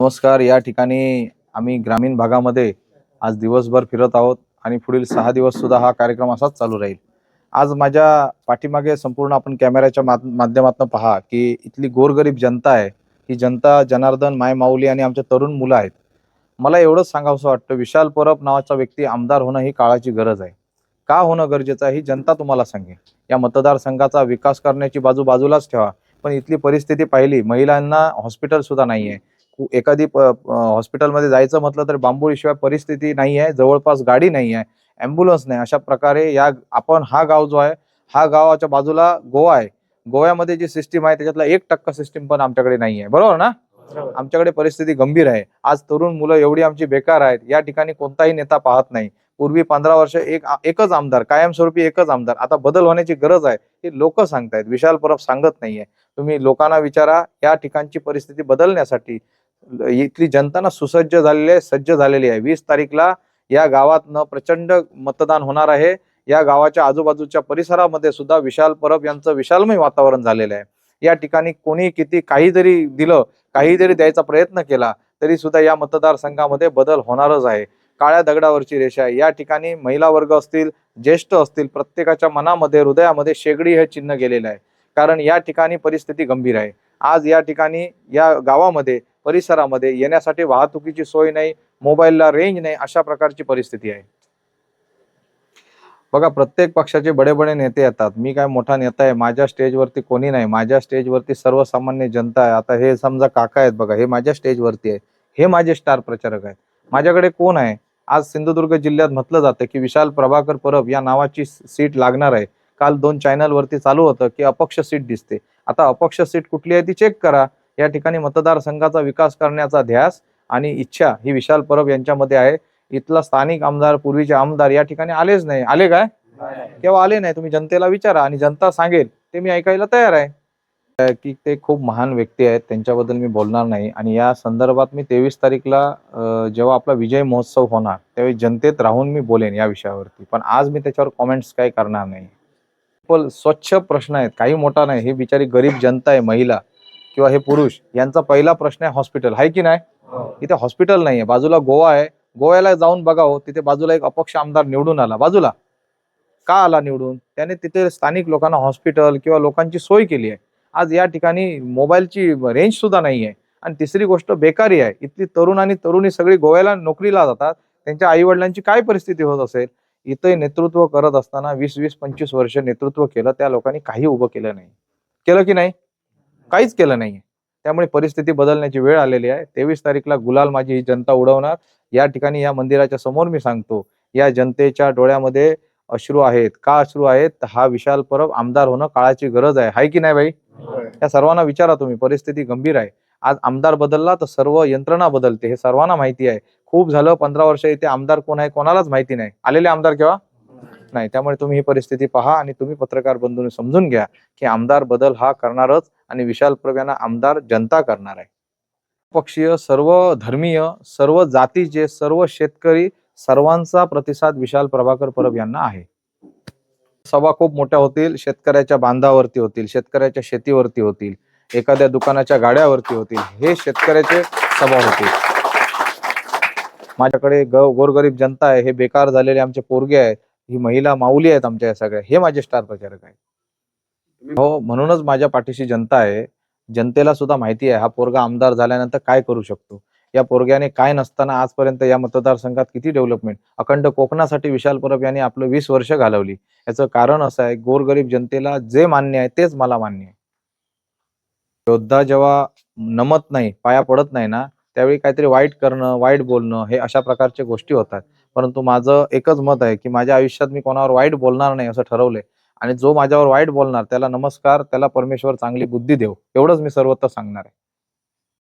नमस्कार. या ठिकाणी आम्ही ग्रामीण भागामध्ये आज दिवसभर फिरत आहोत आणि पुढील सहा दिवस सुद्धा हा कार्यक्रम असाच चालू राहील. आज माझ्या पाठीमागे संपूर्ण आपण कॅमेऱ्याच्या माध्यमातून पहा की इथली गोरगरीब जनता आहे. ही जनता जनार्दन माय माऊली आणि आमच्या तरुण मुलं आहेत. मला एवढंच सांगावंसं वाटतं विशाल परब नावाचा व्यक्ती आमदार होणं ही काळाची गरज आहे. का होणं गरजेचं आहे ही जनता तुम्हाला सांगेल. या मतदारसंघाचा विकास करण्याची बाजू बाजूलाच ठेवा. पण इथली परिस्थिती पाहिली महिलांना हॉस्पिटल सुद्धा नाही आहे एखादी हॉस्पिटलमध्ये जायचं म्हटलं तर बांबोळीशिवाय परिस्थिती नाही आहे जवळपास गाडी नाही आहे ॲम्ब्युलन्स नाही. अशा प्रकारे या आपण हा गाव जो आहे हा गावाच्या बाजूला गोवा आहे. गोव्यामध्ये जी सिस्टीम आहे त्याच्यातला एक टक्का सिस्टीम पण आमच्याकडे नाही आहे बरोबर ना? आमच्याकडे परिस्थिती गंभीर आहे. आज तरुण मुलं एवढी आमची बेकार आहेत. या ठिकाणी कोणताही नेता पाहत नाही. पूर्वी पंधरा वर्ष एक एकच आमदार कायमस्वरूपी एकच आमदार. आता बदल होण्याची गरज आहे हे लोक सांगतायत. विशाल परब सांगत नाहीये. तुम्ही लोकांना विचारा या ठिकाणची परिस्थिती बदलण्यासाठी. इथली जनता ना सुसज्ज झालेली आहे सज्ज झालेली आहे. वीस तारीखला या गावातनं प्रचंड मतदान होणार आहे. या गावाच्या आजूबाजूच्या परिसरामध्ये सुद्धा विशाल परब यांचं विशालमय वातावरण झालेलं आहे. या ठिकाणी कोणी किती काही जरी दिलं काही जरी द्यायचा प्रयत्न केला तरी सुद्धा या मतदारसंघामध्ये बदल होणारच आहे. काळ्या दगडावरची रेषा आहे. या ठिकाणी महिला वर्ग असतील ज्येष्ठ असतील प्रत्येकाच्या मनामध्ये हृदयामध्ये शेगडी हे चिन्ह गेलेलं आहे. कारण या ठिकाणी परिस्थिती गंभीर आहे. आज या ठिकाणी या गावामध्ये परिसरामध्ये येण्यासाठी वाहतुकीची सोय नाही मोबाईलला रेंज नाही अशा प्रकारची परिस्थिती आहे. बघा प्रत्येक पक्षाचे बडे बडे नेते येतात. मी काय मोठा नेता आहे माझ्या स्टेजवरती कोणी नाही. माझ्या स्टेजवरती सर्वसामान्य जनता आहे. आता हे समजा काका आहेत बघा हे माझ्या स्टेजवरती आहे. हे माझे स्टार प्रचारक आहेत. माझ्याकडे कोण आहे? आज सिंधुदुर्ग जिल्ह्यात म्हटलं जातं की विशाल प्रभाकर परब या नावाची सीट लागणार आहे. काल दोन चॅनलवरती चालू होतं की अपक्ष सीट दिसते. आता अपक्ष सीट कुठली आहे ती चेक करा. या ठिकाणी मतदारसंघाचा विकास करण्याचा ध्यास आणि इच्छा ही विशाल परब यांच्यामध्ये आहे. इथला स्थानिक आमदार पूर्वीचे आमदार या ठिकाणी आलेच नाही. आले काय? केव्हा आले नाही? तुम्ही जनतेला विचारा आणि जनता सांगेल. ते मी ऐकायला तयार आहे. की ते खूप महान व्यक्ती आहेत. त्यांच्याबद्दल मी बोलणार नाही. आणि या संदर्भात मी तेवीस तारीखला जेव्हा आपला विजय महोत्सव होणार त्यावेळी जनतेत राहून मी बोलेन या विषयावरती. पण आज मी त्याच्यावर कॉमेंट्स काही करणार नाही. पण स्वच्छ प्रश्न आहेत. काही मोठा नाही. ही बिचारी गरीब जनता आहे महिला. किंवा हे पुरुष यांचा पहिला प्रश्न आहे हॉस्पिटल आहे की नाही? इथे हॉस्पिटल नाहीये. बाजूला गोवा आहे. गोव्याला जाऊन बघावं. तिथे बाजूला एक अपक्ष आमदार निवडून आला. बाजूला? का आला निवडून? त्याने तिथे स्थानिक लोकांना हॉस्पिटल किंवा लोकांची सोय केली आहे. आज या ठिकाणी मोबाईलची रेंज सुद्धा नाही आहे आणि तिसरी गोष्ट बेकारी आहे. इथली तरुण आणि तरुणी सगळी गोव्याला नोकरीला जातात. त्यांच्या आई वडिलांची काय परिस्थिती होत असेल? इथे नेतृत्व करत असताना वीस वीस पंचवीस वर्ष नेतृत्व केलं. त्या लोकांनी काही उभं केलं नाही. केलं की नाही? काहीच केलं नाही त्यामुळे परिस्थिती बदलण्याची वेळ आलेली आहे. तेवीस तारीखला गुलाल माझी ही जनता उडवणार. या ठिकाणी या मंदिराच्या समोर मी सांगतो या जनतेच्या डोळ्यामध्ये अश्रू आहेत. का अश्रू आहेत? हा विशाल परब आमदार होणं काळाची गरज आहे. हाय की नाही बाई? या सर्वांना विचारा तुम्ही. परिस्थिती गंभीर आहे. आज आमदार बदलला तर सर्व यंत्रणा बदलते. हे सर्वांना माहिती आहे. खूप झालं पंधरा वर्ष इथे. आमदार कोण आहे? कोणालाच माहिती नाही. आलेले आमदार केव्हा? नाही. त्यामुळे तुम्ही ही परिस्थिती पहा आणि तुम्ही पत्रकार बंधूने समजून घ्या की आमदार बदल हा करणारच आणि विशाल परब यांना आमदार जनता करणार आहे. पक्षीय सर्व धर्मीय सर्व जातीचे सर्व शेतकरी सर्वांचा प्रतिसाद विशाल प्रभाकर परब यांना आहे. सभा खूप मोठ्या होतील शेतकऱ्याच्या बांधावरती होतील शेतकऱ्याच्या शेतीवरती होतील एखाद्या दुकानाच्या गाड्यावरती होतील हे शेतकऱ्याचे सभा होतील. माझ्याकडे ग गोरगरीब जनता आहे हे बेकार झालेले आमचे पोरगे आहेत ही महिला माऊली आहेत आमच्या या सगळ्या. हे माझे स्टार प्रचारक आहेत. हो म्हणूनच माझ्या पाठीशी जनता आहे. जनतेला सुद्धा माहिती आहे हा पोरगा आमदार झाल्यानंतर काय करू शकतो? या पोरग्याने काय नसताना आजपर्यंत या मतदारसंघात किती डेव्हलपमेंट? अखंड कोकणासाठी विशाल परब यांनी आपलं वीस वर्ष घालवली. याचं कारण असं आहे गोरगरीब जनतेला जे मान्य आहे तेच मला मान्य आहे. योद्धा जेव्हा नमत नाही पाया पडत नाही ना त्यावेळी काहीतरी वाईट करणं वाईट बोलणं हे अशा प्रकारच्या गोष्टी होतात. परंतु माझं एकच मत आहे की माझ्या आयुष्यात मी कोणावर वाईट बोलणार नाही असं ठरवलंय. आणि जो माझ्यावर वाईट बोलणार त्याला नमस्कार त्याला परमेश्वर चांगली बुद्धी देव एवढंच मी सर्वत्र सांगणार आहे.